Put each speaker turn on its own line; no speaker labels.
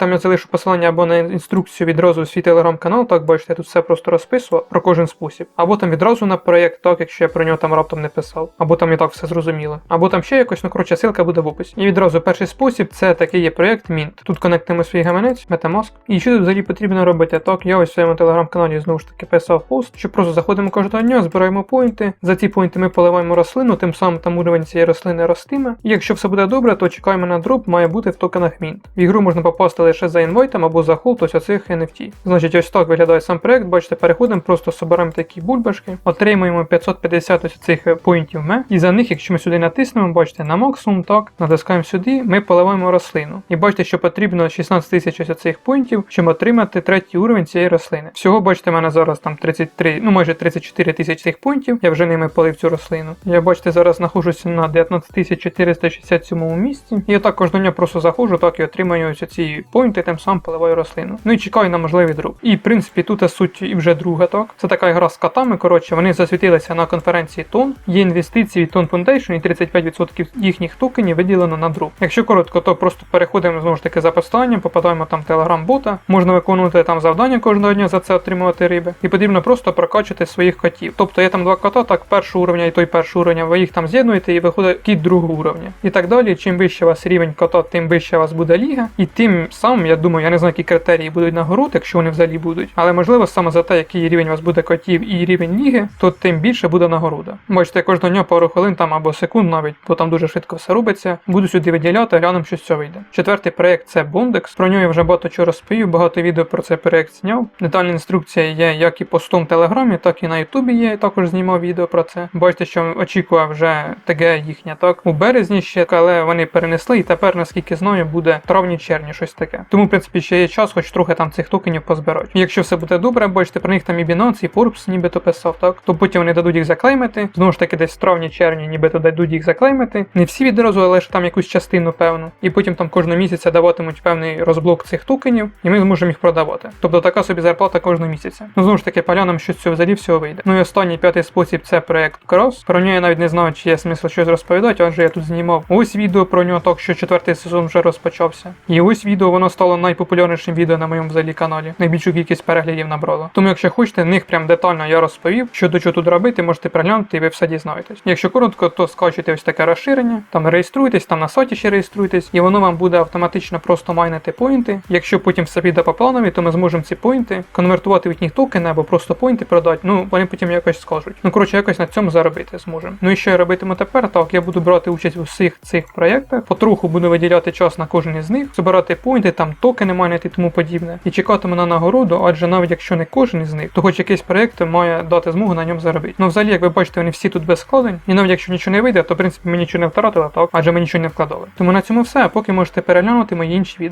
Там я залишу посилання або на інструкцію відразу у свій телеграм-канал, так бачите, я тут все просто розписував про кожен спосіб. Або там відразу на проєкт, так, якщо я про нього там раптом не писав, або там і так все зрозуміло. Або там ще якось, ну коротше, ссылка буде в описі. І відразу перший спосіб це такий є проєкт Mint. Тут конектимо свій гаманець, Metamask. І що тут взагалі потрібно робити? Так, я ось в своєму телеграм-каналі знову ж таки писав пост, що просто заходимо кожного дня, збираємо поінти. За ці поінти ми поливаємо рослину, тим самим там уровень цієї рослини ростиме. І якщо все буде добре, то чекаємо на дроп, має бути в токенах Mint. В ігру можна попасти лише за інвайтом або за холд ось оцих NFT. Значить, ось так виглядає сам проект. Бачите, переходимо, просто собираємо такі бульбашки, отримуємо 550 ось цих е, поінтів ме. І за них, якщо ми сюди натиснемо, бачите, на максимум, так, натискаємо сюди, ми поливаємо рослину. І бачите, що потрібно 16 тисяч ось цих поінтів, щоб отримати третій уровень цієї рослини. Всього, бачите, в мене зараз там 33, ну майже 34 тисяч цих поінтів. Я вже ними полив цю рослину. Я бачите, зараз знаходжуся на 19 467 місці. І я так кожного дня просто заходжу, так і отримаю ось ці поінти, тим самим поливаю рослину. Ну і чекаю на можливий дроп. І в принципі тут суть і вже друга, так. Це така гра з котами. Коротше, вони засвітилися на конференції Тон. Є інвестиції від Тон Foundation і 35% їхніх токенів виділено на дроп. Якщо коротко, то просто переходимо знову ж таки за посиланням, попадаємо там телеграм-бота. Можна виконувати там завдання кожного дня за це отримувати риби. І потрібно просто прокачати своїх котів. Тобто є там два кота, так першого уровня і той першого уровня, ви їх там з'єднуєте і виходить кіт другого уровня. І так далі. Чим вище у вас рівень кота, тим вище у вас буде ліга. І тим самим, я думаю, я не знаю, які критерії будуть нагород, якщо вони взагалі будуть. Але можливо саме за те, який рівень у вас буде котів і рівень ліги, то тим більше буде нагорода. Бачите, кожного дня пару хвилин там або секунд навіть, бо там дуже швидко все робиться. Буду сюди виділяти, глянемо, що з цього вийде. Четвертий проект це Bondex. Про нього я вже багато чого розповів, багато відео про цей проект зняв. Детальна інструкція є як і постом в телеграмі, так і на Ютубі є. Я також знімав відео про це. Бачите, що очікував вже ТГ їхня так у березні ще, але вони перенесли, і тепер, наскільки знаю, буде травні-червні, щось таке. Тому, в принципі, ще є час, хоч трохи там цих токенів позбирати. Якщо все буде добре, бачите, про них там і Binance, і Forbes нібито писав, так то потім вони дадуть їх заклеймити. Знову ж таки, десь в травні-червні, нібито дадуть їх заклеймити. Не всі відразу, але ж там якусь частину певну. І потім там кожного місяця даватимуть певний розблок цих токенів, і ми зможемо їх продавати. Тобто така собі зарплата кожного місяця. Ну знову ж таки, полянам що цього взагалі всього вийде. Ну і останній п'ятий спосіб це проект Cross. Про нього я навіть не знаю, чи є смисл щось розповідати, адже я тут знімав ось відео про нього, так що четвертий сезон вже розпочався. І ось відео воно стало найпопулярнішим відео на моєму взагалі каналі. Найбільшу кількість переглядів набрало. Тому, якщо хочете, них прям детально я розповів, що до чого тут робити, можете переглянути і ви все дізнаєтесь. Якщо коротко, то скачуйте ось таке розширення, там реєструйтесь, там на сайті ще реєструйтесь, і воно вам буде автоматично просто майнити поінти. Якщо потім все піде по планові, то ми зможемо ці поінти конвертувати в їхні токени або просто поінти продати. Ну вони потім якось скажуть. Ну коротше, якось на цьому заробити зможемо. Ну і що я робитиму тепер? Так, я буду брати участь у всіх цих проєктах, потроху буду виділяти час на кожен із них, збирати поінти, там токени майнити і тому подібне. І чекатиме на нагороду, адже навіть якщо не кожен із них, то хоч якийсь проєкт має дати змогу на ньому заробити. Ну взагалі, як ви бачите, вони всі тут без складень. І навіть якщо нічого не вийде, то в принципі ми нічого не втратили, так, адже ми нічого не вкладали. Тому на цьому все, поки можете переглянути мої інші відео.